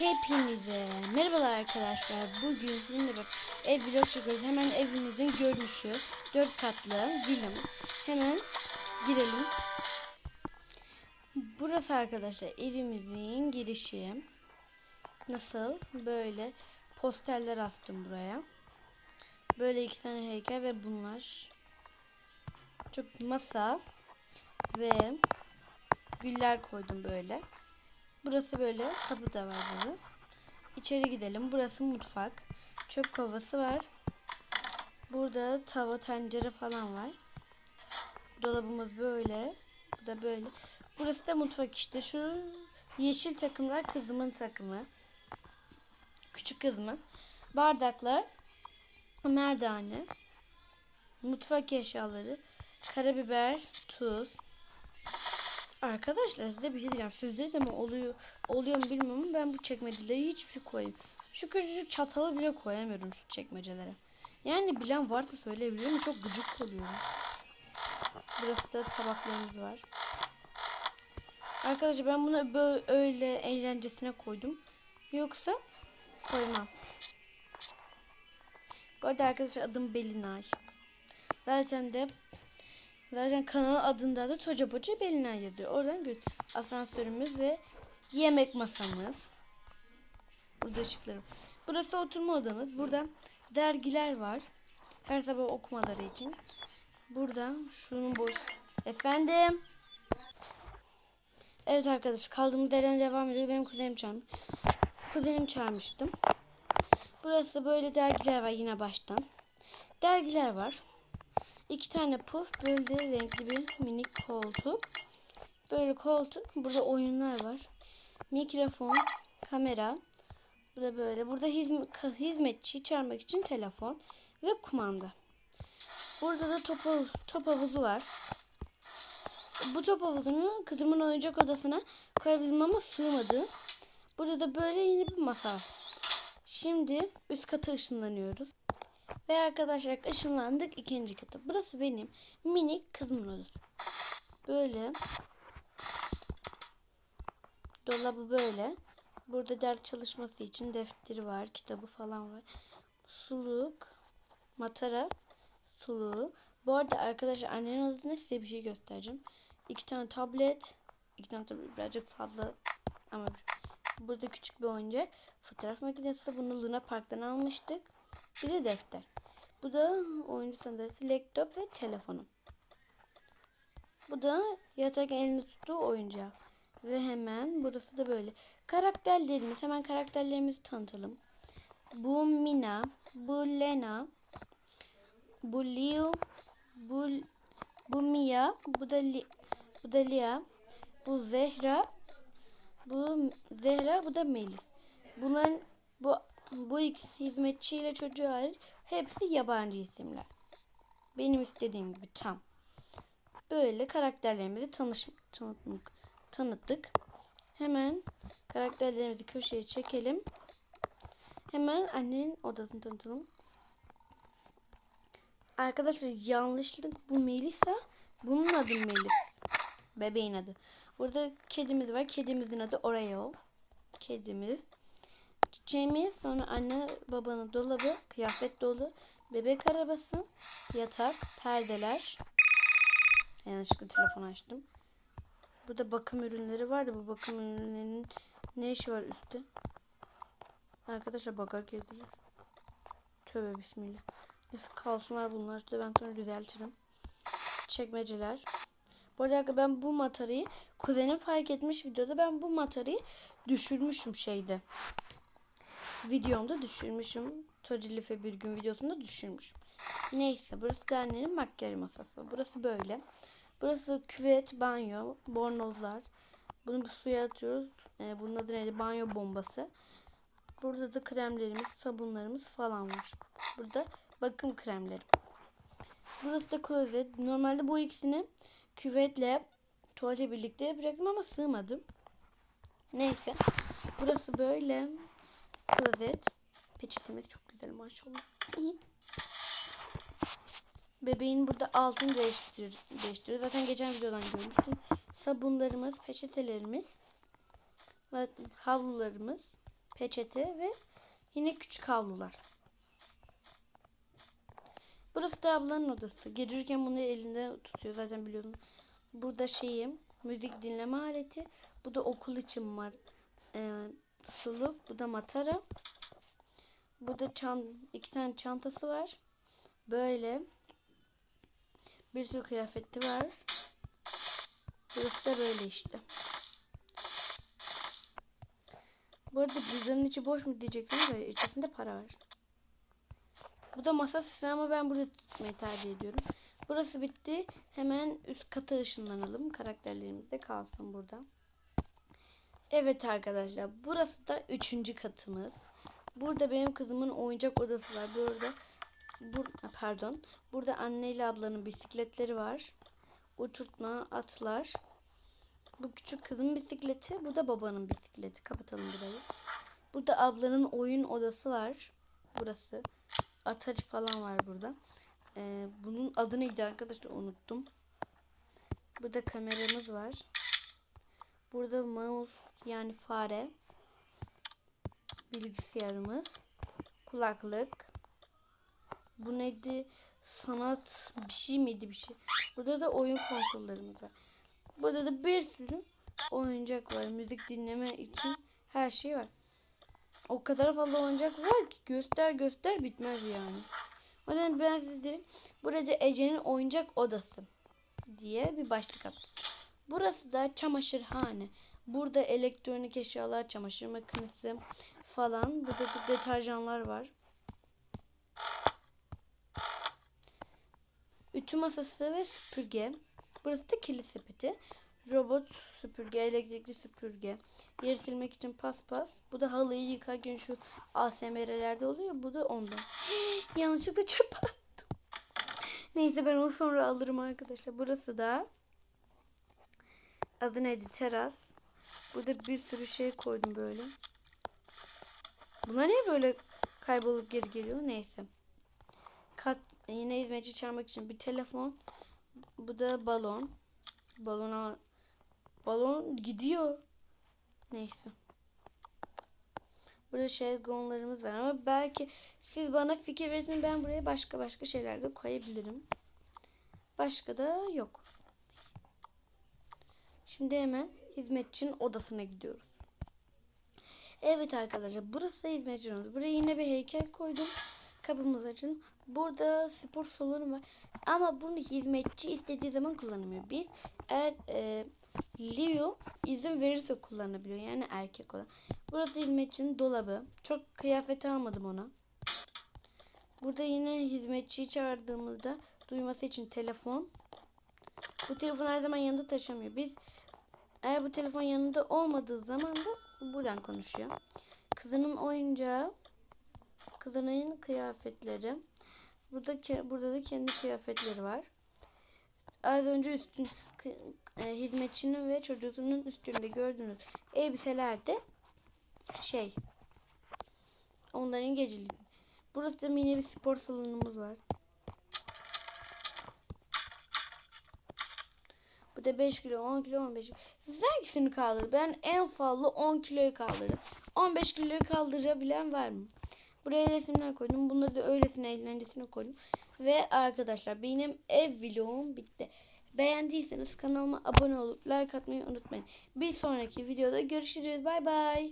Hepinize merhabalar arkadaşlar. Bugün sizinle bak ev vlog çekiyoruz. Hemen evimizin görünüşü. 4 katlı villamız. Hemen girelim. Burası arkadaşlar evimizin girişi. Nasıl? Böyle posterler astım buraya. Böyle iki tane heykel ve bunlar. Çok masa ve güller koydum böyle. Burası böyle kapı da var burada. İçeri gidelim. Burası mutfak. Çöp kovası var. Burada tava, tencere falan var. Dolabımız böyle. Bu da böyle. Burası da mutfak işte. Şu yeşil takımlar kızımın takımı. Küçük kızımın. Bardaklar. Merdane. Mutfak eşyaları. Karabiber, tuz, Arkadaşlar size bir şey diyeceğim. Sizde de mi oluyor oluyor mu bilmiyorum ben bu çekmeceleri hiçbir şey koyayım. Şu küçücük çatalı bile koyamıyorum şu çekmecelere. Yani bilen varsa söyleyebilir mi? Çok gıcık oluyor. Burası da tabaklarımız var. Arkadaşlar ben bunu böyle öyle eğlencesine koydum. Yoksa koymam. Bu arada arkadaşlar adım Belinay. Zaten de Zaten kanal adında da Toca Poca Belinay yazıyor. Oradan gör. Asansörümüz ve yemek masamız. Burada ışıklarım. Burası oturma odamız. Burada dergiler var. Her sabah okumaları için. Burada şunun boy. Efendim. Evet arkadaş kaldığımız yerden devam ediyor. Benim kuzenim çağırmış. Kuzenim çağırmıştım. Burası böyle dergiler var yine baştan. Dergiler var. İki tane puf, böyle renkli bir minik koltuk. Böyle koltuk. Burada oyunlar var. Mikrofon, kamera. Bu da böyle. Burada hizm- hizmetçi çağırmak için telefon ve kumanda. Burada da top, top havuzu var. Bu top havuzunu kızımın oyuncak odasına koyabildim sığmadı. Burada da böyle yeni bir masa. Şimdi üst kata ışınlanıyoruz. Ve arkadaşlar ışınlandık ikinci kata. Burası benim minik kızımın odası. Böyle. Dolabı böyle. Burada ders çalışması için defteri var, kitabı falan var. Suluk, matara, suluğu. Bu arada arkadaşlar annenin odasında size bir şey göstereceğim. İki tane tablet, iki tane tablet birazcık fazla ama burada küçük bir oyuncak. Fotoğraf makinesi bunu Luna Park'tan almıştık. Bir de defter. Bu da oyuncu sandalyesi, laptop ve telefonum. Bu da yatak elini tuttuğu oyuncak. Ve hemen burası da böyle. Karakterlerimiz, hemen karakterlerimizi tanıtalım. Bu Mina, bu Lena, bu Leo, bu, bu Mia, bu da, Li, bu da Lia, bu Zehra, bu Zehra, bu da Melis. Bunların bu bu hizmetçiyle çocuğu hariç hepsi yabancı isimler. Benim istediğim gibi tam. Böyle karakterlerimizi tanış tanıttık. tanıttık. Hemen karakterlerimizi köşeye çekelim. Hemen annenin odasını tanıtalım. Arkadaşlar yanlışlık bu Melisa. Bunun adı Melis. Bebeğin adı. Burada kedimiz var. Kedimizin adı Oreo. Kedimiz. Çiçeğimiz, sonra anne babanın dolabı, kıyafet dolu, bebek arabası, yatak, perdeler. Yanlışlıkla telefon açtım. Burada bakım ürünleri vardı. Bu bakım ürünlerinin ne işi var üstte? Arkadaşlar baka girdiler. Tövbe bismillah. Neyse kalsınlar bunlar. Şurada ben sonra düzeltirim. Çekmeceler. Bu arada ben bu matarayı kuzenim fark etmiş videoda ben bu matarayı düşürmüşüm şeyde videomda düşürmüşüm. Tocilife bir gün videosunda düşürmüşüm. Neyse burası da annenin makyaj masası. Burası böyle. Burası küvet, banyo, bornozlar. Bunu bir suya atıyoruz. Ee, bunun adı neydi? Banyo bombası. Burada da kremlerimiz, sabunlarımız falan var. Burada bakım kremleri. Burası da klozet. Normalde bu ikisini küvetle tuvalete birlikte yapacaktım ama sığmadım. Neyse. Burası böyle klozet. Peçetemiz çok güzel maşallah. Bebeğin burada altını değiştir değiştiriyor. Zaten geçen videodan görmüştüm. Sabunlarımız, peçetelerimiz, havlularımız, peçete ve yine küçük havlular. Burası da ablanın odası. Gece uyurken bunu elinde tutuyor zaten biliyorum. Burada şeyim müzik dinleme aleti. Bu da okul için var. Ee, suluk. Bu da matara. Burada çan iki tane çantası var. Böyle. Bir sürü kıyafeti var. Burası da böyle işte. Bu arada cüzdanın içi boş mu diyeceksiniz de içerisinde para var. Bu da masa süsü ama ben burada tutmayı tercih ediyorum. Burası bitti. Hemen üst kata ışınlanalım. Karakterlerimiz de kalsın burada. Evet arkadaşlar. Burası da üçüncü katımız. Burada benim kızımın oyuncak odası var. Burada bur pardon. Burada anne ile ablanın bisikletleri var. Uçurtma, atlar. Bu küçük kızın bisikleti. Bu da babanın bisikleti. Kapatalım burayı. Burada ablanın oyun odası var. Burası. Atari falan var burada. Ee, bunun adı neydi arkadaşlar unuttum. Burada kameramız var. Burada mouse yani fare. Bilgisayarımız. Kulaklık. Bu neydi? Sanat bir şey miydi bir şey. Burada da oyun konsollarımız var. Burada da bir sürü oyuncak var. Müzik dinleme için her şey var. O kadar fazla oyuncak var ki göster göster bitmez yani. O yüzden ben size derim. Burada Ece'nin oyuncak odası diye bir başlık attım. Burası da çamaşırhane. Burada elektronik eşyalar, çamaşır makinesi falan. Burada da deterjanlar var. Ütü masası ve süpürge. Burası da kirli sepeti. Robot süpürge, elektrikli süpürge. Yer silmek için paspas. Bu da halıyı yıkarken şu ASMR'lerde oluyor. Bu da ondan. Yanlışlıkla çöp attım. Neyse ben onu sonra alırım arkadaşlar. Burası da adı neydi? Teras. Burada bir sürü şey koydum böyle. Buna niye böyle kaybolup geri geliyor? Neyse. Kat, yine hizmetçi çağırmak için bir telefon. Bu da balon. Balona balon gidiyor. Neyse. Burada şezlonglarımız var ama belki siz bana fikir verin ben buraya başka başka şeyler de koyabilirim. Başka da yok. Şimdi hemen hizmetçinin odasına gidiyoruz. Evet arkadaşlar burası da hizmetçinin. Buraya yine bir heykel koydum. Kapımız açın. Burada spor salonu var. Ama bunu hizmetçi istediği zaman kullanamıyor. Biz eğer e, Leo izin verirse kullanabiliyor. Yani erkek olan. Burada hizmetçinin dolabı. Çok kıyafet almadım ona. Burada yine hizmetçiyi çağırdığımızda duyması için telefon. Bu telefon her zaman yanında taşımıyor. Biz eğer bu telefon yanında olmadığı zaman da buradan konuşuyor. Kızının oyuncağı. Kızının kıyafetleri. Burada burada da kendi kıyafetleri var. Az önce üstün e, hizmetçinin ve çocuğunun üstünde gördüğünüz elbiseler de şey onların geceliği. Burası da mini bir spor salonumuz var. Bu da 5 kilo, 10 kilo, 15 kilo. Siz hangisini kaldırır? Ben en fazla 10 kiloyu kaldırırım. 15 kiloyu kaldırabilen var mı? Buraya resimler koydum. Bunları da öylesine eğlencesine koydum. Ve arkadaşlar benim ev vlogum bitti. Beğendiyseniz kanalıma abone olup like atmayı unutmayın. Bir sonraki videoda görüşürüz. Bay bay.